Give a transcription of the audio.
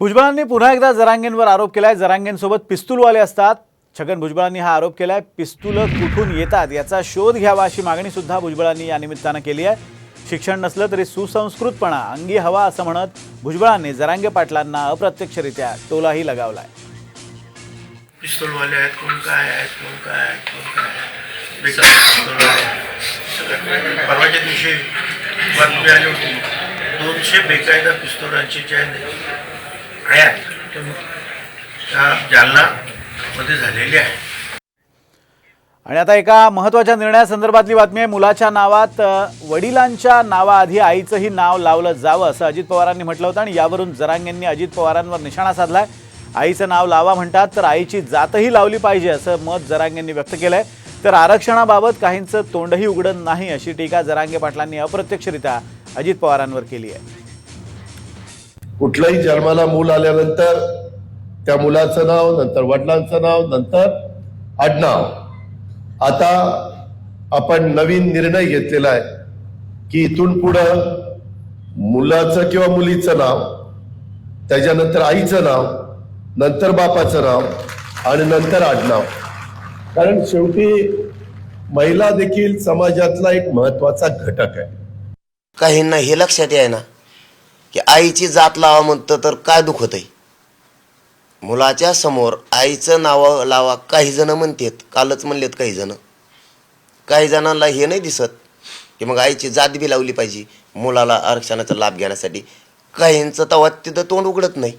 भुजबळांनी पुन्हा एकदा जरांगेंवर आरोप केलाय. जरांगेंसोबत पिस्तूलवाले असतात. छगन भुजबळांनी हा आरोप केलाय. पिस्तुलं कुठून येतात याचा शोध घ्यावा अशी मागणी सुद्धा भुजबळांनी या निमित्तानं केली आहे. शिक्षण नसलं तरी सुसंस्कृतपणा अंगी हवा असं म्हणत भुजबळांनी जरांगे पाटलांना अप्रत्यक्षरित्या टोलाही लगावलाय. पिस्तूलवाले आहेत. कोण काय आहेत? कोण काय आहेत? कोण काय आहेत? बेकार आहेत. परवाच्या दिवशी बातमी आली होती. दोनशे बेकायदा पिस्तुलांची जे हयात. त्या जालनामध्ये झालेली आहे. आणि आता एका महत्त्वाच्या निर्णयासंदर्भातली बातमी आहे. मुलाच्या नावात वडिलांच्या नावाआधी आईचंही नाव लावलं जावं असं अजित पवारांनी म्हटलं होतं आणि यावरून जरांगेंनी अजित पवारांवर निशाणा साधलाय. आईचं नाव लावा म्हणतात तर आईची जातही लावली पाहिजे असं मत जरांगेंनी व्यक्त केलंय. तर आरक्षणाबाबत काहींचं तोंडही उघडत नाही अशी टीका जरांगे पाटलांनी अप्रत्यक्षरित्या अजित पवारांवर केली आहे. कुठलंही जन्माला मूल आल्यानंतर त्या मुलाचं नाव नंतर वडिलांचं नाव नंतर आडनाव. आता आपण नवीन निर्णय घेतलेला आहे की इथून पुढं मुलाचं किंवा मुलीचं नाव त्याच्यानंतर आईचं नाव नंतर बापाचं नाव आणि नंतर आडनाव. कारण शेवटी महिला देखील समाजातला एक महत्त्वाचा घटक आहे. काहींना हे लक्षात आहे ना की आईची जात लावा म्हणतं तर काय दुखत आहे मुलाच्या समोर आईचं नाव लावा काही जण म्हणतात कालच म्हणलेत काही जण. काही जणांना हे नाही दिसत की मग आईची जात बी लावली पाहिजे मुलाला आरक्षणाचा लाभ घेण्यासाठी. काहींचं तवा तिथं तोंड उघडत नाही.